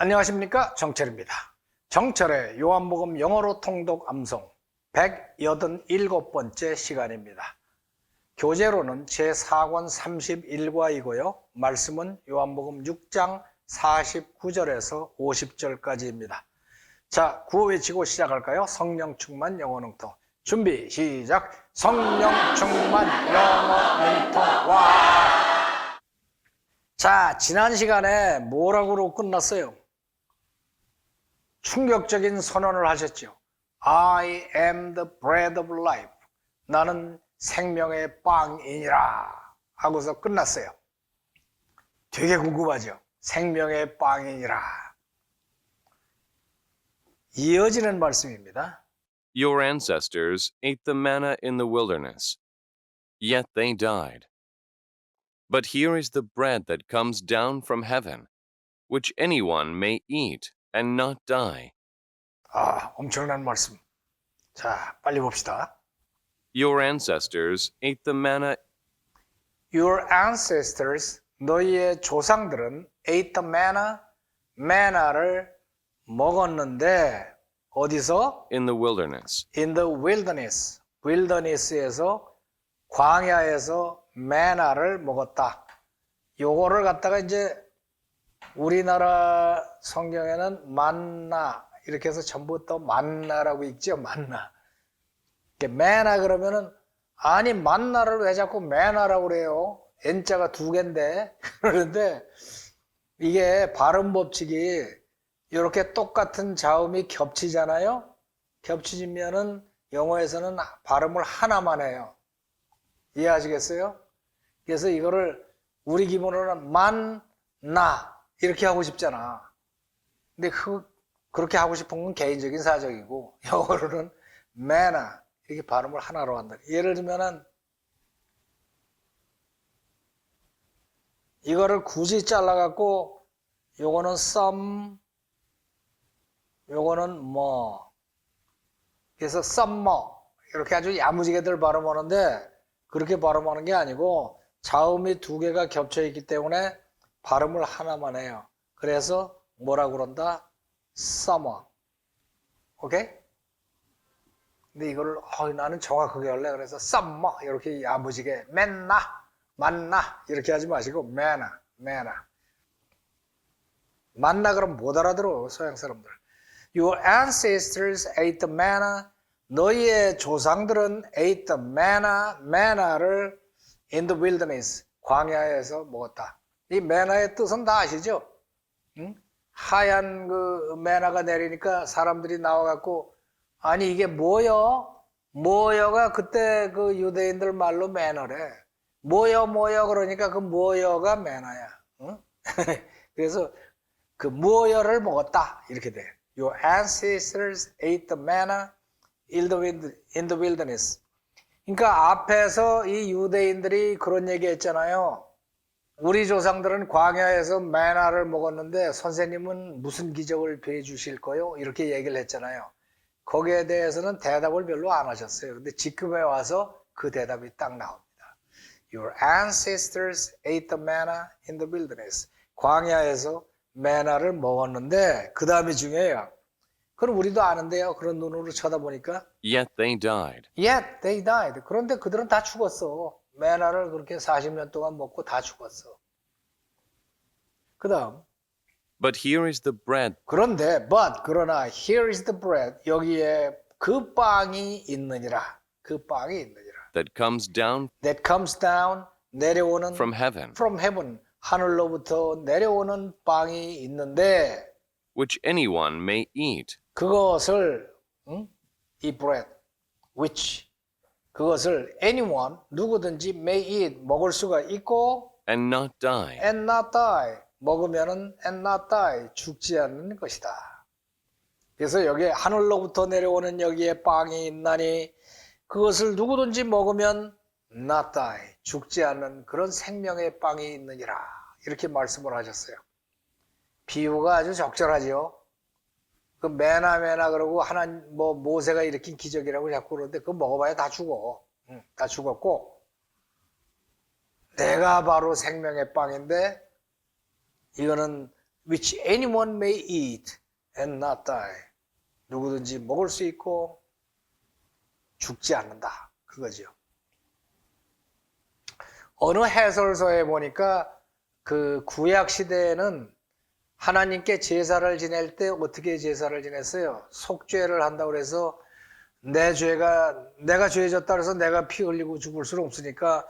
안녕하십니까 정철입니다. 정철의 요한복음 영어로 통독 암송 187번째 시간입니다. 교재로는 제4권 31과이고요. 말씀은 요한복음 6장 49절에서 50절까지입니다. 자, 구호 외치고 시작할까요? 성령 충만 영어 능통. 준비, 시작. 성령 충만 영어 능통. 와! 자, 지난 시간에 뭐라고 끝났어요? 충격적인 선언을 하셨죠. I am the bread of life. 나는 생명의 빵이니라. 하고서 끝났어요. 되게 궁금하죠? 생명의 빵이니라. 이어지는 말씀입니다. Your ancestors ate the manna in the wilderness, yet they died. But here is the bread that comes down from heaven, which anyone may eat And not die. 아, 엄청난 말씀. 자, 빨리 봅시다. Your ancestors ate the manna Your ancestors, 너희의 조상들은 ate the manna, manna를 먹었는데 어디서? in the wilderness, In the wilderness, wilderness에서 광야에서 manna를 먹었다. 요거를 갖다가 이제 우리나라 성경에는 만나 이렇게 해서 전부 또 만나라고 읽죠. 만나. 매나 그러면은 아니 만나를 왜 자꾸 매나라고 그래요? N자가 두 개인데 그러는데 이게 발음 법칙이 이렇게 똑같은 자음이 겹치잖아요. 겹치면은 영어에서는 발음을 하나만 해요. 이해하시겠어요? 그래서 이거를 우리 기본으로는 만나 이렇게 하고 싶잖아. 근데 그 그렇게 하고 싶은 건 개인적인 사정이고 영어로는 매나 이렇게 발음을 하나로 한다. 예를 들면은 이거를 굳이 잘라갖고 요거는 some, 요거는 뭐 그래서 summer 이렇게 아주 야무지게들 발음하는데 그렇게 발음하는 게 아니고 자음이 두 개가 겹쳐 있기 때문에 발음을 하나만 해요. 그래서 뭐라 그런다? summer. 오케이? 근데 이거를 어, 나는 정확하게 할래. 그래서 summer 이렇게 야무지게 맨나 만나 이렇게 하지 마시고 매나 매나 만나 그럼 못 알아들어 서양 사람들. Your ancestors ate manna. 너희의 조상들은 ate the manna, manna를 in the wilderness, 광야에서 먹었다. 이 manna의 뜻은 다 아시죠? 응? 하얀 그 매나가 내리니까 사람들이 나와갖고 아니 이게 뭐여? 뭐여가 그때 그 유대인들 말로 매너래. 뭐여 뭐여 그러니까 그 뭐여가 매나야. 응? 그래서 그 뭐여를 먹었다 이렇게 돼. Your ancestors ate the manna in the wild- in the wilderness. 그러니까 앞에서 이 유대인들이 그런 얘기 했잖아요. 우리 조상들은 광야에서 매나를 먹었는데 선생님은 무슨 기적을 베주실 거요? 이렇게 얘기를 했잖아요. 거기에 대해서는 대답을 별로 안 하셨어요. 근데 지금에 와서 그 대답이 딱 나옵니다. Your ancestors ate the manna in the wilderness. 광야에서 매나를 먹었는데 그 다음이 중요해요. 그럼 우리도 아는데요. 그런 눈으로 쳐다보니까 yet they died. Yet they died. 그런데 그들은 다 죽었어. 매나를 그렇게 40년 동안 먹고 다 죽었어. 그 다음. But here is the bread 그런데, but, 그러나, here is the bread. 여기에 그 빵이 있느니라. 그 빵이 있느니라. that comes down That comes down, 내려오는 from heaven, from heaven. 하늘로부터 내려오는 빵이 있는데, which anyone may eat 그것을, 응? 이 bread, which, 그것을 anyone, 누구든지 may eat, 먹을 수가 있고, and not die. and not die. 먹으면은 and not die. 죽지 않는 것이다. 그래서 여기에 하늘로부터 내려오는 여기에 빵이 있나니 그것을 누구든지 먹으면 not die. 죽지 않는 그런 생명의 빵이 있느니라. 이렇게 말씀을 하셨어요. 비유가 아주 적절하지요. 그 매나 매나 그러고 하나 뭐 모세가 일으킨 기적이라고 자꾸 그러는데 그거 먹어봐야 다 죽어. 응, 다 죽었고 내가 바로 생명의 빵인데 이거는 which anyone may eat and not die. 누구든지 먹을 수 있고 죽지 않는다. 그거죠. 어느 해설서에 보니까 그 구약 시대에는 하나님께 제사를 지낼 때 어떻게 제사를 지냈어요? 속죄를 한다고 그래서 내 죄가 내가 죄졌다 그래서 내가 피 흘리고 죽을 수는 없으니까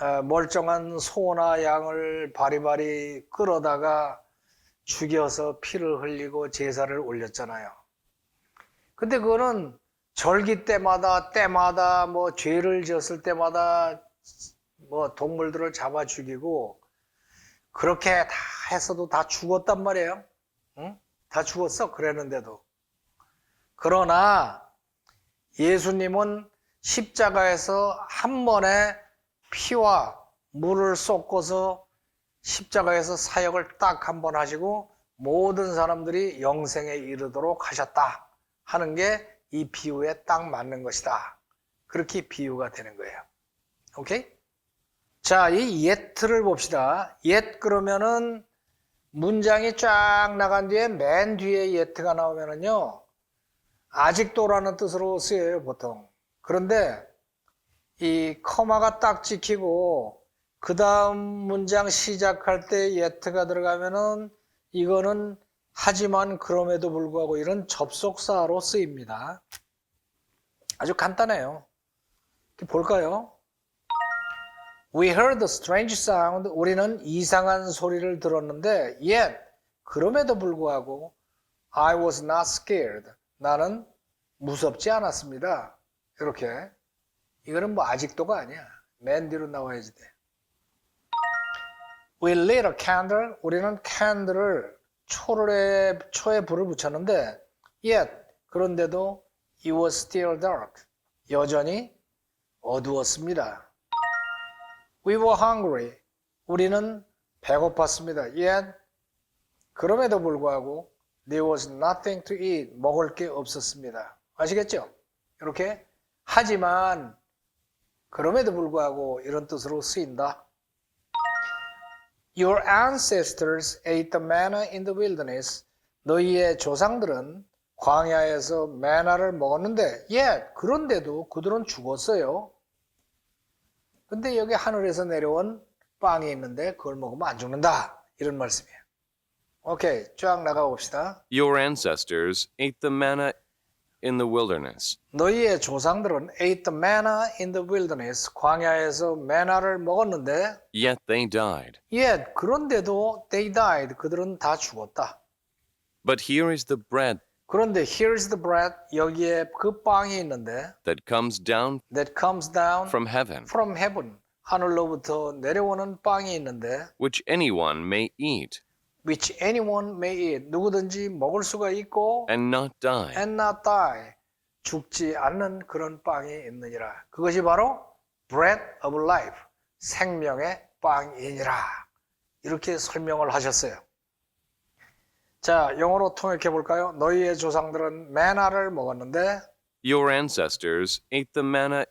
어, 멀쩡한 소나 양을 바리바리 끌어다가 죽여서 피를 흘리고 제사를 올렸잖아요. 근데 그거는 절기 때마다 때마다 뭐 죄를 지었을 때마다 뭐 동물들을 잡아 죽이고 그렇게 다 했어도 다 죽었단 말이에요. 응? 다 죽었어. 그랬는데도. 그러나 예수님은 십자가에서 한 번에 피와 물을 쏟고서 십자가에서 사역을 딱 한 번 하시고 모든 사람들이 영생에 이르도록 하셨다 하는 게 이 비유에 딱 맞는 것이다. 그렇게 비유가 되는 거예요. 오케이? 자, 이 yet를 봅시다. yet 그러면은 문장이 쫙 나간 뒤에 맨 뒤에 yet가 나오면은요. 아직도라는 뜻으로 쓰여요, 보통. 그런데 이 커마가 딱 찍히고 그 다음 문장 시작할 때 yet가 들어가면은 이거는 하지만 그럼에도 불구하고 이런 접속사로 쓰입니다. 아주 간단해요. 볼까요? We heard a strange sound. 우리는 이상한 소리를 들었는데, yet, 그럼에도 불구하고, I was not scared. 나는 무섭지 않았습니다. 이렇게. 이거는 뭐 아직도가 아니야. 맨 뒤로 나와야지 돼. We lit a candle. 우리는 캔들을 초를 초에 불을 붙였는데, yet, 그런데도 it was still dark. 여전히 어두웠습니다. We were hungry. 우리는 배고팠습니다. Yet, 그럼에도 불구하고 there was nothing to eat. 먹을 게 없었습니다. 아시겠죠? 이렇게 하지만 그럼에도 불구하고 이런 뜻으로 쓰인다. Your ancestors ate the manna in the wilderness. 너희의 조상들은 광야에서 메나를 먹었는데, yet 그런데도 그들은 죽었어요. 근데 여기 하늘에서 내려온 빵이 있는데 그걸 먹으면 안 죽는다. 이런 말씀이에요. 오케이, 쫙 나가 봅시다. Your ancestors ate the manna in the wilderness. 너희의 조상들은 ate the manna in the wilderness. 광야에서 메나를 먹었는데, Yet they died. yet 그런데도 they died. 그들은 다 죽었다. But here is the bread 그런데 here's the bread. 여기에 그 빵이 있는데 that comes down that comes down from heaven, from heaven. 하늘로부터 내려오는 빵이 있는데 which anyone may eat which anyone may eat. 누구든지 먹을 수가 있고 and not die. and not die. 죽지 않는 그런 빵이 있느니라. 그것이 바로 bread of life. 생명의 빵이니라. 이렇게 설명을 하셨어요. 자, 영어로 통역해 볼까요? 너희의 조상들은 메나를 먹었는데 Your ancestors ate the manna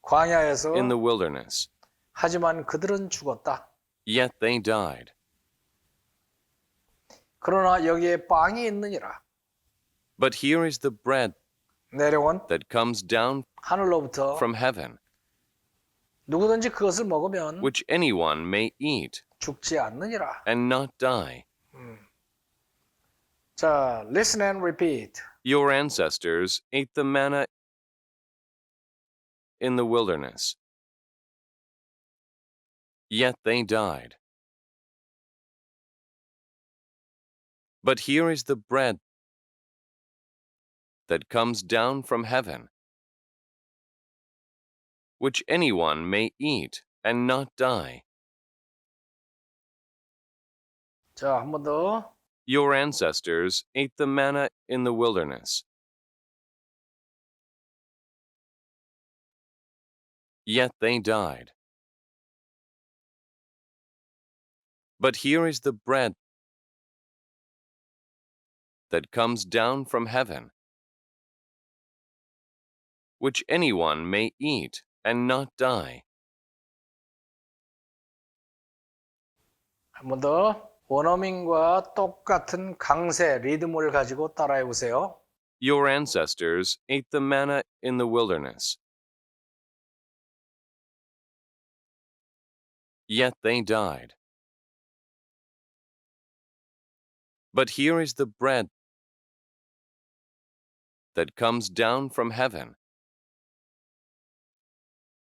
광야에서 in the wilderness, 하지만 그들은 죽었다. yet they died. 그러나 여기에 빵이 있느니라. But here is the bread 내려온 that comes down 하늘로부터 from heaven, 누구든지 그것을 먹으면 which anyone may eat 죽지 않느니라. and not die. 자, listen and repeat. Your ancestors ate the manna in the wilderness, yet they died. But here is the bread that comes down from heaven, which anyone may eat and not die. 자, 한 번 더. Your ancestors ate the manna in the wilderness. Yet they died. But here is the bread that comes down from heaven, which anyone may eat and not die. Amado, 원어민과 똑같은 강세 리듬을 가지고 따라해 보세요. Your ancestors ate the manna in the wilderness. Yet they died. But here is the bread that comes down from heaven,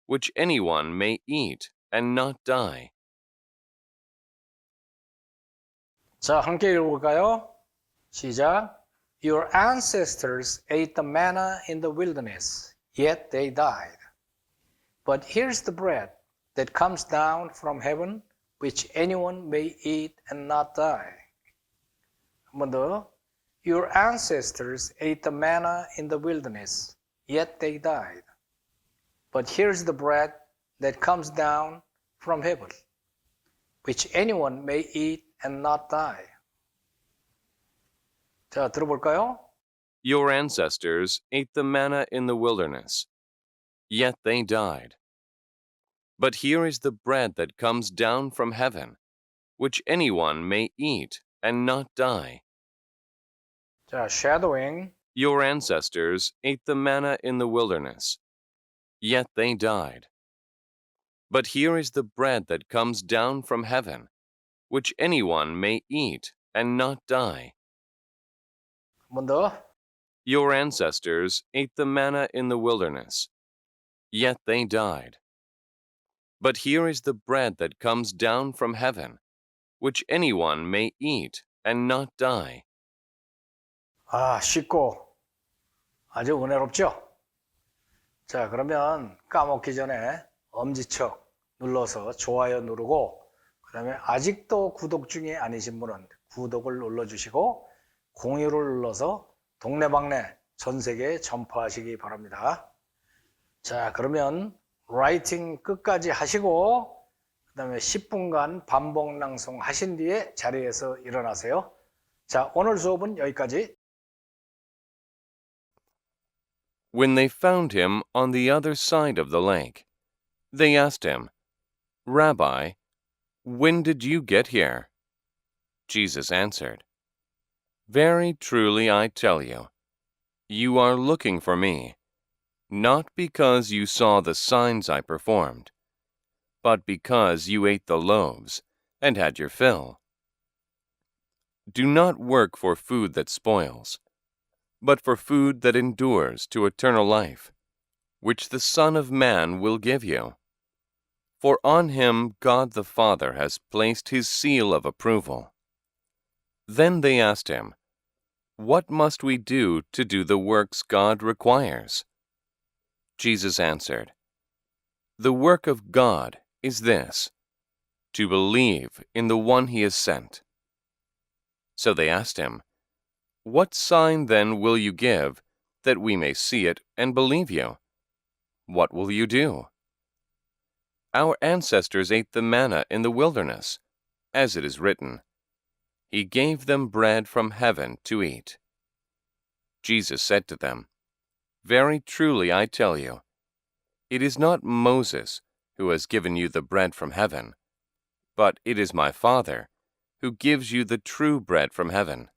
which anyone may eat and not die. 자, 함께 읽어볼까요? 시작. Your ancestors ate the manna in the wilderness, yet they died. But here's the bread that comes down from heaven, which anyone may eat and not die. 한 번 더. Your ancestors ate the manna in the wilderness, yet they died. But here's the bread that comes down from heaven, which anyone may eat and not die. 자, 들어볼까요? Your ancestors ate the manna in the wilderness, yet they died. But here is the bread that comes down from heaven, which anyone may eat and not die. 자, shadowing. Your ancestors ate the manna in the wilderness, yet they died. But here is the bread that comes down from heaven, which anyone may eat and not die. 한 번 더. Your ancestors ate the manna in the wilderness, yet they died. But here is the bread that comes down from heaven, which anyone may eat and not die. 아, 쉽고 아주 은혜롭죠? 자, 그러면 까먹기 전에 엄지척 눌러서 좋아요 누르고 그다음에 아직도 구독 중이 아니신 분은 구독을 눌러주시고 공유를 눌러서 동네방네 전 세계에 전파하시기 바랍니다. 자, 그러면 라이팅 끝까지 하시고 그다음에 10분간 반복 낭송 하신 뒤에 자리에서 일어나세요. 자, 오늘 수업은 여기까지. When they found him on the other side of the lake, they asked him, Rabbi, when did you get here? Jesus answered, Very truly I tell you, you are looking for me, not because you saw the signs I performed, but because you ate the loaves and had your fill. Do not work for food that spoils, but for food that endures to eternal life, which the Son of Man will give you. For on him God the Father has placed his seal of approval. Then they asked him, What must we do to do the works God requires? Jesus answered, The work of God is this, to believe in the one he has sent. So they asked him, What sign then will you give, that we may see it and believe you? What will you do? Our ancestors ate the manna in the wilderness, as it is written, He gave them bread from heaven to eat. Jesus said to them, Very truly I tell you, it is not Moses who has given you the bread from heaven, but it is my Father who gives you the true bread from heaven.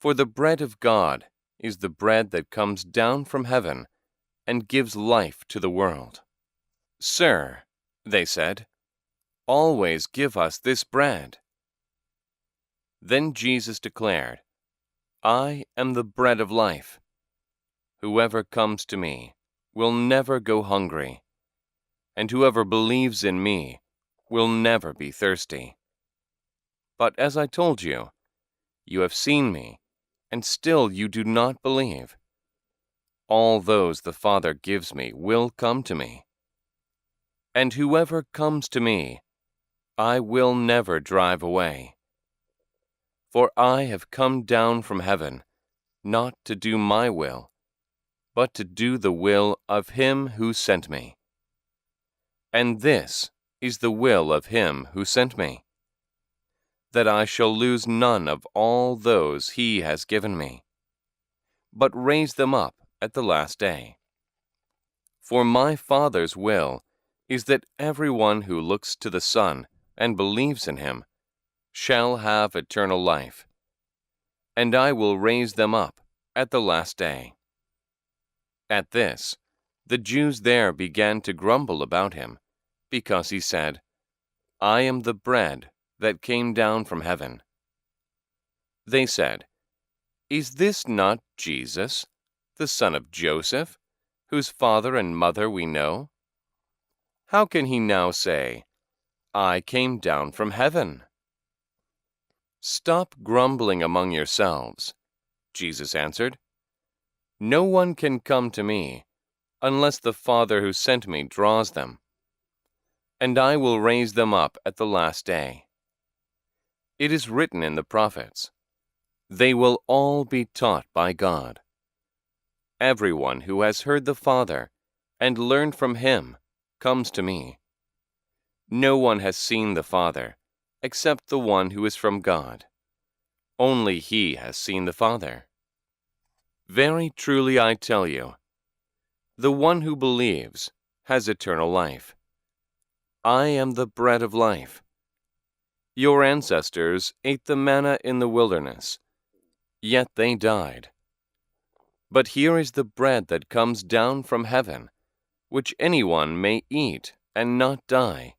For the bread of God is the bread that comes down from heaven and gives life to the world. Sir, they said, always give us this bread. Then Jesus declared, I am the bread of life. Whoever comes to me will never go hungry, and whoever believes in me will never be thirsty. But as I told you, you have seen me, and still you do not believe. All those the Father gives me will come to me. And whoever comes to me, I will never drive away. For I have come down from heaven, not to do my will, but to do the will of him who sent me. And this is the will of him who sent me, that I shall lose none of all those he has given me, but raise them up at the last day. For my Father's will is that everyone who looks to the Son and believes in him shall have eternal life, and I will raise them up at the last day. At this, the Jews there began to grumble about him, because he said, I am the bread that came down from heaven. They said, Is this not Jesus, the son of Joseph, whose father and mother we know? How can he now say, I came down from heaven? Stop grumbling among yourselves, Jesus answered. No one can come to me unless the Father who sent me draws them, and I will raise them up at the last day. It is written in the prophets, They will all be taught by God. Everyone who has heard the Father and learned from him comes to me. No one has seen the Father except the one who is from God. Only he has seen the Father. Very truly I tell you, the one who believes has eternal life. I am the bread of life. Your ancestors ate the manna in the wilderness, yet they died. But here is the bread that comes down from heaven, which anyone may eat and not die.